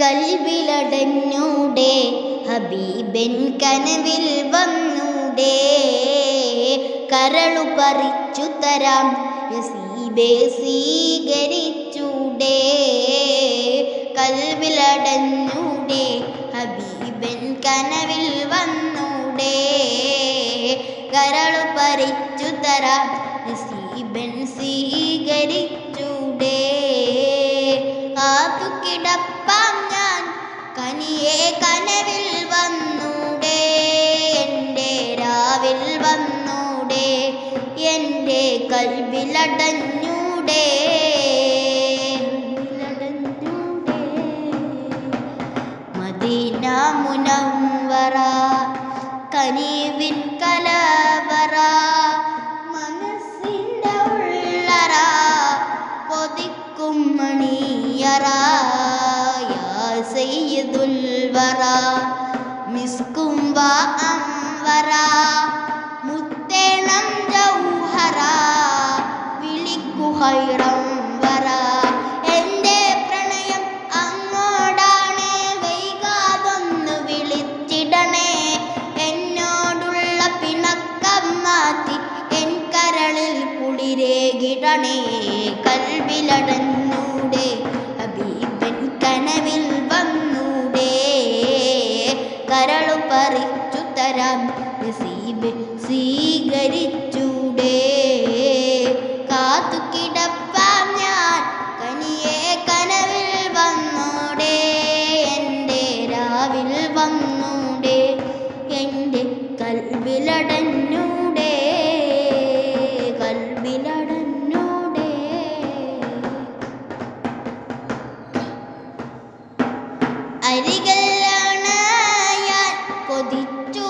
കൽവിലടഞ്ഞൂടെ ഹബീബൻ കനവിൽ വന്നൂടെ. കരളു പറിച്ചു തരാം നസീബെ സ്വീകരിച്ചൂടെ. കൽവിലടഞ്ഞൂടെ ഹബീബൻ കനവിൽ വന്നൂടെ. കരളു പറിച്ചു തരാം നസീബൻ സ്വീകരിച്ചൂടെ. കാത്തു കനിയെ കനവിൽ എന്റെ രാവിൽ എന്റെ മദീന മുനവറ കലവറ ഉള്ളറ കൊതിക്കും മണിയറ. വാ അംവറ മുത്തേണം ജൗഹറ വിളിക്കു ഹൈറം പ്രണയം എന്നോടുള്ള പിണക്കം മാറ്റി എൻ കരളിൽ വന്നൂടെ എന്റെ കൽവിലടഞ്ഞൂടെ കൽവിലടഞ്ഞൂടെ. അരികല്ലാണ് ഞാൻ കൊതിച്ചു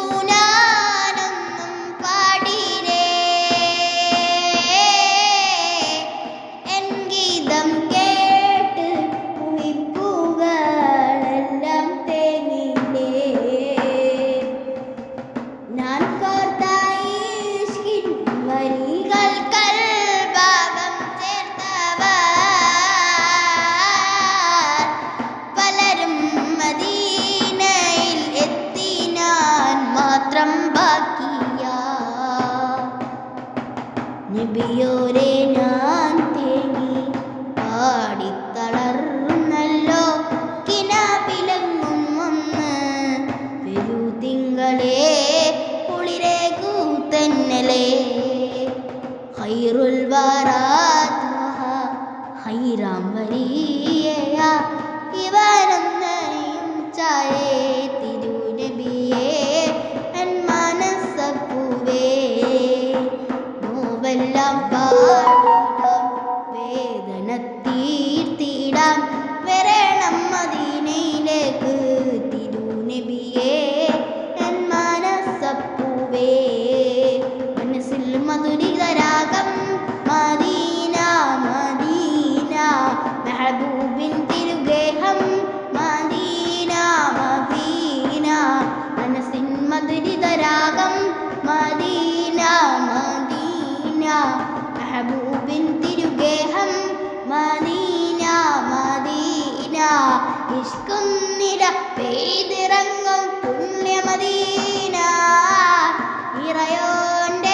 തിങ്കളെ കുളിരെ കൂത്തന്നലേ ഹൈറുൽ വാറാത്തുഹ ഹൈറാം വരിയയ മധുരിതരാഗം മദീന മദീന. മെഹബൂബിൻ തിരുഗേഹം മദീന മദീന. ഇഷ്കുന്നിര പെയ്തിറങ്ങും പുണ്യമദീന. ഇറയോന്റെ